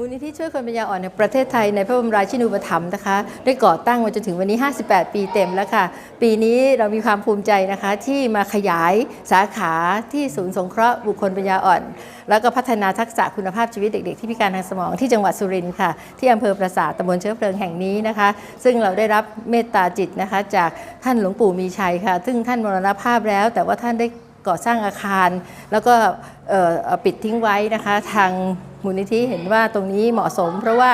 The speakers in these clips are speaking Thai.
มูลนิธิช่วยคนปัญญาอ่อนในประเทศไทยในพระบรมราชินูปถัมภ์นะคะ ได้ก่อตั้งมาจนถึงวันนี้ 58 ปีเต็มแล้วค่ะ ปีนี้เรามีความภูมิใจนะคะที่มาขยายสาขาที่ศูนย์สงเคราะห์บุคคลปัญญาอ่อน แล้วก็พัฒนาทักษะคุณภาพชีวิตเด็กๆที่พิการทางสมองที่จังหวัดสุรินทร์ค่ะ ที่อำเภอปราสาทตำบลเชื้อเพลิงแห่งนี้นะคะ ซึ่งเราได้รับเมตตาจิตนะคะจากท่านหลวงปู่มีชัยค่ะ ซึ่งท่านมรณภาพแล้ว แต่ว่าท่านได้ก่อสร้างอาคาร แล้วก็ปิดทิ้งไว้นะคะทาง มูลนิธิเห็นว่าตรงนี้เหมาะสม เพราะว่า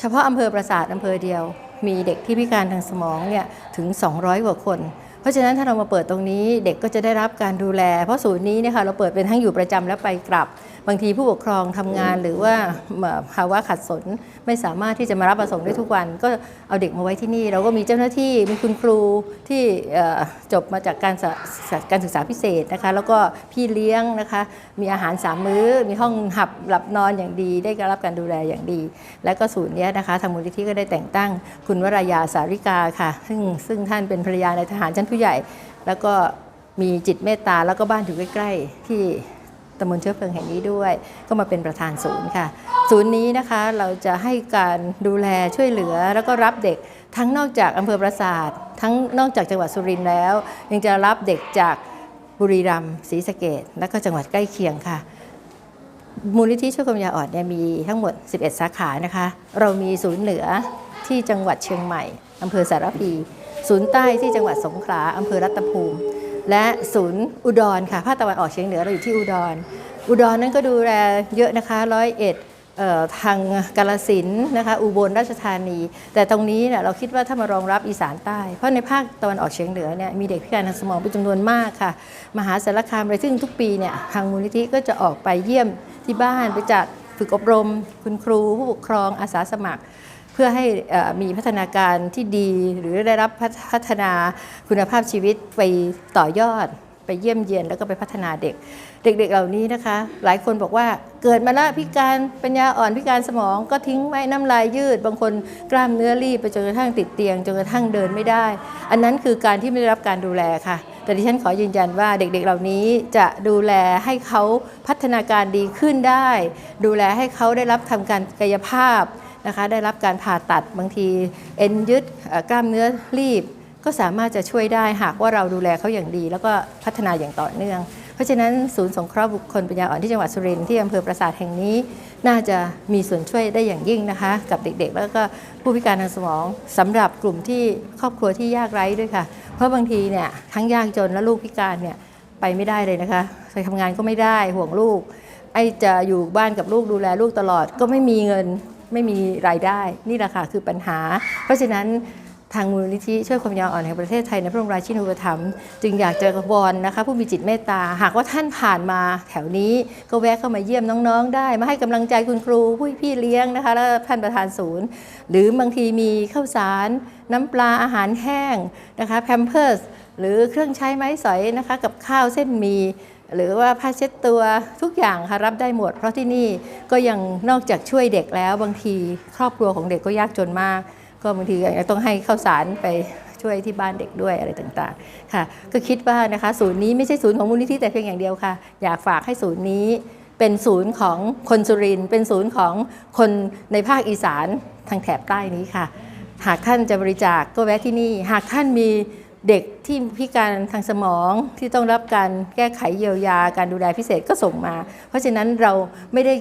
เฉพาะอำเภอปราสาทอำเภอเดียว มีเด็กที่พิการทางสมองเนี่ยถึง 200 กว่าคน เพราะฉะนั้นถ้าเรามาเปิดตรงนี้เด็กก็จะได้รับการดูแล เพราะศูนย์นี้เนี่ยค่ะเราเปิดเป็นทั้งอยู่ประจำและไปกลับ บางทีผู้ปกครองทำงานหรือว่าภาวะขัดสนไม่สามารถที่จะมารับประสงค์ได้ทุกวัน ก็เอาเด็กมาไว้ที่นี่ เราก็มีเจ้าหน้าที่มีคุณครูที่จบมาจากการการศึกษาพิเศษนะคะแล้วก็พี่เลี้ยงนะคะมีอาหารสามมื้อ มีห้องหับหลับนอนอย่างดี ได้รับการดูแลอย่างดี และก็ศูนย์นี้นะคะทางมูลนิธิก็ได้แต่งตั้งคุณวรายาสาริกาค่ะ ซึ่งซึ่งท่านเป็นภรรยาในทหารชั้นผู้ใหญ่ แล้วก็มีจิตเมตตาแล้วก็บ้านอยู่ใกล้ ๆ ที่ ตำบลเชื้อเพลิงแห่งนี้ด้วย ก็มาเป็นประธานศูนย์ค่ะ ศูนย์นี้นะคะเราจะให้การดูแลช่วยเหลือแล้วก็รับเด็กทั้งนอกจากอำเภอปราสาททั้งนอกจากจังหวัดสุรินทร์แล้ว ยังจะรับเด็กจากบุรีรัมย์ศรีสะเกดและก็จังหวัดใกล้เคียงค่ะมูลนิธิช่วยคนปัญญาอ่อนเนี่ยมีทั้งหมด 11 สาขานะคะ เรามีศูนย์เหนือที่จังหวัดเชียงใหม่อำเภอสารพี ศูนย์ใต้ที่จังหวัดสงขลาอำเภอรัตภูมิ และศูนย์อุดรค่ะภาคตะวันออกเฉียงเหนือเราอยู่ที่อุดร อุดรนั้นก็ดูแลเยอะนะคะร้อยเอ็ดทางกาลสินนะคะอุบลราชธานี แต่ตรงนี้เนี่ยเราคิดว่าถ้ามารองรับอีสานใต้ เพราะในภาคตะวันออกเฉียงเหนือเนี่ยมีเด็กพิการทางสมองเป็นจำนวนมากค่ะ มหาสารคามเลยซึ่งทุกปีเนี่ยทางมูลนิธิก็จะออกไปเยี่ยมที่บ้านไปจัดฝึกอบรม คุณครูผู้ปกครองอาสาสมัคร เพื่อให้มีพัฒนาการที่ดีหรือได้รับพัฒนาคุณภาพชีวิตไปต่อยอดไปเยี่ยมเยียนแล้วก็ไปพัฒนาเด็ก เด็กๆเหล่านี้นะคะ หลายคนบอกว่าเกิดมาแล้วพิการปัญญาอ่อนพิการสมองก็ทิ้งไว้น้ำลายยืด บางคนกล้ามเนื้อรีบไปจนกระทั่งติดเตียงจนกระทั่งเดินไม่ได้ อันนั้นคือการที่ไม่ได้รับการดูแลค่ะ แต่ดิฉันขอยืนยันว่าเด็กๆเหล่านี้จะดูแลให้เขาพัฒนาการดีขึ้นได้ ดูแลให้เขาได้รับทำการกายภาพ นะคะได้รับการผ่าตัดบางทีเอ็นยึดกล้ามเนื้อรีบ ก็สามารถจะช่วยได้หากว่าเราดูแลเขาอย่างดี แล้วก็พัฒนาอย่างต่อเนื่อง เพราะฉะนั้นศูนย์สงเคราะห์บุคคลปัญญาอ่อนที่จังหวัดสุรินทร์ที่อำเภอปราสาทแห่งนี้ น่าจะมีส่วนช่วยได้อย่างยิ่งนะคะ กับเด็กๆ แล้วก็ผู้พิการทางสมองสำหรับกลุ่มที่ครอบครัวที่ยากไร้ด้วยค่ะ เพราะบางทีเนี่ยทั้งยากจนและลูกพิการเนี่ยไปไม่ได้เลยนะคะไปทำงานก็ไม่ได้ห่วงลูกไอ้จะอยู่บ้านกับลูกดูแลลูกตลอดก็ไม่มีเงิน ไม่มีรายได้นี่แหละค่ะคือปัญหา เพราะฉะนั้นทางมูลนิธิช่วยความยาวอ่อนแห่งประเทศไทยในพระบรมราชินูปถัมภ์จึงอยากจะวอนนะคะ ผู้มีจิตเมตตา หากว่าท่านผ่านมาแถวนี้ก็แวะเข้ามาเยี่ยมน้องๆ ได้ มาให้กำลังใจคุณครูผู้พี่เลี้ยงนะคะ แล้วท่านประธานศูนย์ หรือบางทีมีข้าวสาร น้ำปลาอาหารแห้งนะคะแพมเพิร์สหรือเครื่องใช้ไม้สอยนะคะ กับข้าวเส้นหมี หรือว่าผ้าเช็ดตัวทุกอย่างค่ะรับได้หมด เพราะที่นี่ก็ยังนอกจากช่วยเด็กแล้ว บางทีครอบครัวของเด็กก็ยากจนมาก ก็บางทีต้องให้ข้าวสารไปช่วยที่บ้านเด็กด้วยอะไรต่างๆค่ะ ก็คิดว่านะคะศูนย์นี้ไม่ใช่ศูนย์ของมูลนิธิแต่เพียงอย่างเดียวค่ะ อยากฝากให้ศูนย์นี้เป็นศูนย์ของคนสุรินเป็นศูนย์ของคนในภาคอีสานทางแถบใต้นี้ค่ะ หากท่านจะบริจาคก็แวะที่นี่ หากท่านมี เด็กที่พิการทางสมองที่ต้องรับการแก้ไขเยียวยาการดูแลพิเศษก็ส่งมา เพราะฉะนั้นเราไม่ได้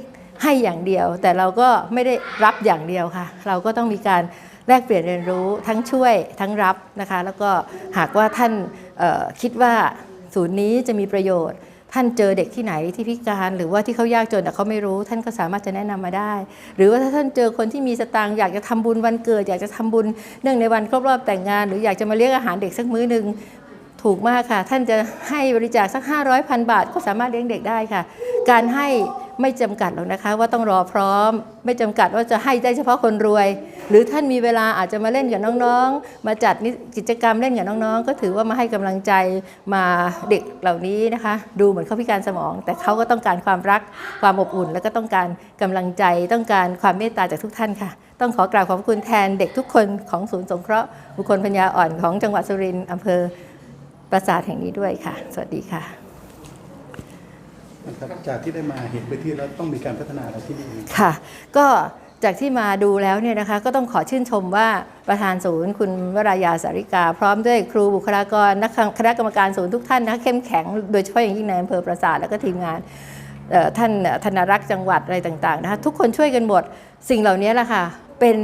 ให้อย่างเดียว แต่เราก็ไม่ได้รับอย่างเดียวค่ะ เราก็ต้องมีการแลกเปลี่ยนเรียนรู้ทั้งช่วยทั้งรับนะคะ แล้วก็หากว่าท่านคิดว่าศูนย์นี้จะมีประโยชน์ ท่านเจอเด็กที่ไหนที่พิการ หรือว่าที่เขายากจนแต่เขาไม่รู้ ท่านก็สามารถจะแนะนำมาได้ หรือว่าถ้าท่านเจอคนที่มีสตางค์อยากจะทำบุญวันเกิด อยากจะทำบุญเนื่องในวันครบรอบแต่งงาน หรืออยากจะมาเลี้ยงอาหารเด็กสักมื้อหนึ่งถูกมากค่ะ ท่านจะให้บริจาคสัก 500พันบาท ก็สามารถเลี้ยงเด็กได้ค่ะ การให้ไม่จำกัดหรอกนะคะ ว่าต้องรอพร้อม ไม่จำกัดว่าจะให้ได้เฉพาะคนรวย หรือท่านมีเวลาอาจจะมาเล่นกับน้องๆ มาจัดนิกิจกรรมเล่นกับน้องๆ ก็ถือว่ามาให้กำลังใจมาเด็กเหล่านี้นะคะ ดูเหมือนเขาพิการสมอง แต่เขาก็ต้องการความรักความอบอุ่น แล้วก็ต้องการกำลังใจ ต้องการความเมตตาจากทุกท่านค่ะ ต้องขอกราบขอบคุณแทนเด็กทุกคนของศูนย์สงเคราะห์บุคคลปัญญาอ่อนของจังหวัดสุรินทร์อำเภอปราสาทแห่งนี้ด้วยค่ะ สวัสดีค่ะนะครับจากที่ได้มาเห็นพื้นที่แล้วต้องมีการพัฒนาอะไรที่ดีค่ะ ก็ จากที่มาดูแล้วเนี่ยนะคะก็ต้องขอชื่นชมว่าประธานศูนย์ คุณวรายาสาริกา พร้อมด้วยครูบุคลากรนักคณะกรรมการศูนย์ทุกท่านนะเข้มแข็งโดยเฉพาะอย่างยิ่งในอำเภอปราสาทแล้วก็ทีมงานท่านธนรักษ์จังหวัดอะไรต่างๆนะคะทุกคนช่วยกันหมดสิ่งเหล่านี้แหละค่ะเป็น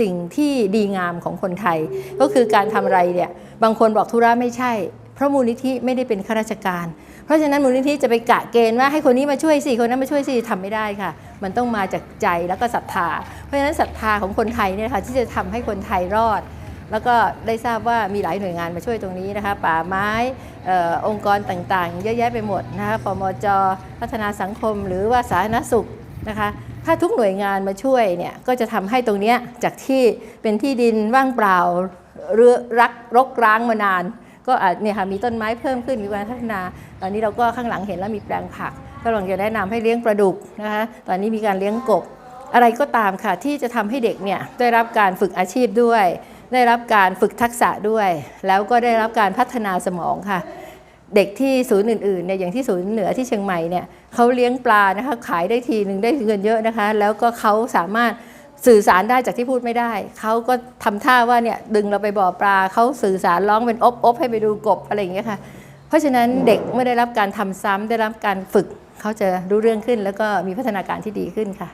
สิ่งที่ดีงามของคนไทย ก็คือการทำอะไรเนี่ยบางคนบอกธุระไม่ใช่ เพราะมูลนิธิไม่ได้เป็นข้าราชการ เพราะฉะนั้นมูลนิธิจะไปกะเกณฑ์ว่าให้คนนี้มาช่วยสิคนนั้นมาช่วยสิทำไม่ได้ค่ะ มันต้องมาจากใจแล้วก็ศรัทธา เพราะฉะนั้นศรัทธาของคนไทยเนี่ยค่ะที่จะทำให้คนไทยรอด แล้วก็ได้ทราบว่ามีหลายหน่วยงานมาช่วยตรงนี้นะคะ ป่าไม้อองค์กรต่างๆ เยอะแยะไปหมดนะคะปมจพัฒนาสังคมหรือว่าสาธารณสุขนะคะถ้าทุกหน่วยงานมาช่วยเนี่ยก็จะทำให้ตรงนี้จากที่เป็นที่ดินว่างเปล่าเรือรักรกร้างมานาน ก็อาจเนี่ยค่ะมีต้นไม้เพิ่มขึ้นมีการพัฒนาตอนนี้เราก็ข้างหลังเห็นแล้วมีแปลงผัก ก็ลองจะแนะนำให้เลี้ยงปลาดุกนะคะตอนนี้มีการเลี้ยงกบ อะไรก็ตามค่ะที่จะทำให้เด็กเนี่ยได้รับการฝึกอาชีพด้วย ได้รับการฝึกทักษะด้วย แล้วก็ได้รับการพัฒนาสมองค่ะเด็กที่ศูนย์อื่นๆเนี่ยอย่างที่ศูนย์เหนือที่เชียงใหม่เนี่ยเขาเลี้ยงปลานะคะขายได้ทีหนึ่งได้เงินเยอะนะคะ แล้วก็เขาสามารถ สื่อสารได้จากที่พูดไม่ได้ เขาก็ทำท่าว่าเนี่ยดึงเราไปบ่อปลาเขาสื่อสารร้องเป็นอบอบให้ไปดูกบอะไรอย่างเงี้ยค่ะ เพราะฉะนั้นเด็กเมื่อได้รับการทำซ้ำได้รับการฝึก เขาจะรู้เรื่องขึ้น แล้วก็มีพัฒนาการที่ดีขึ้นค่ะ